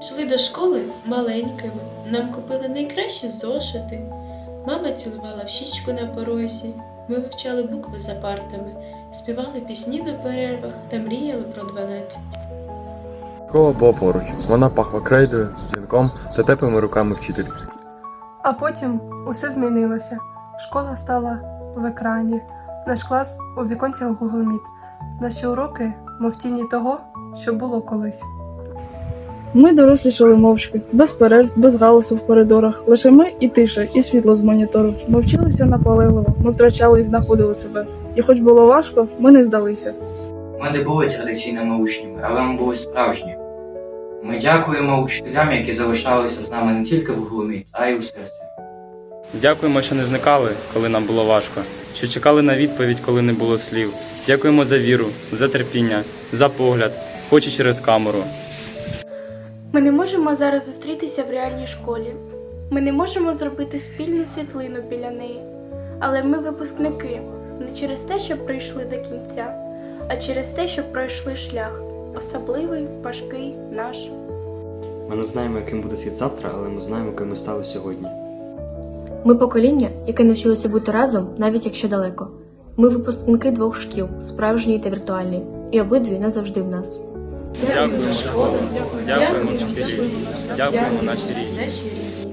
Йшли до школи маленькими, нам купили найкращі зошити. Мама цілувала в щічку на порозі. Ми вивчали букви за партами, співали пісні на перервах та мріяли про дванадцять. Школа була поруч. Вона пахла крейдою, дзвінком та теплими руками вчительки. А потім усе змінилося. Школа стала в екрані, наш клас у віконці Google Meet. Наші уроки, мов тіні того, що було колись. Ми дорослішали мовчки, без перерв, без галасу в коридорах. Лише ми і тиша, і світло з монітору. Ми вчилися наполегливо, ми втрачали і знаходили себе. І хоч було важко, ми не здалися. Ми не були традиційними учнями, але ми були справжні. Ми дякуємо учителям, які залишалися з нами не тільки в глумі, а й у серці. Дякуємо, що не зникали, коли нам було важко, що чекали на відповідь, коли не було слів. Дякуємо за віру, за терпіння, за погляд, хоч і через камеру. Ми не можемо зараз зустрітися в реальній школі. Ми не можемо зробити спільну світлину біля неї. Але ми випускники не через те, що прийшли до кінця, а через те, що пройшли шлях. Особливий, важкий наш. Ми не знаємо, яким буде світ завтра, але ми знаємо, ким ми стали сьогодні. Ми покоління, яке навчилося бути разом, навіть якщо далеко. Ми випускники двох шкіл, справжньої та віртуальної, і обидві назавжди в нас. Дякуємо, школа, дякуємо, вчителі, дякуємо. Наші рідні.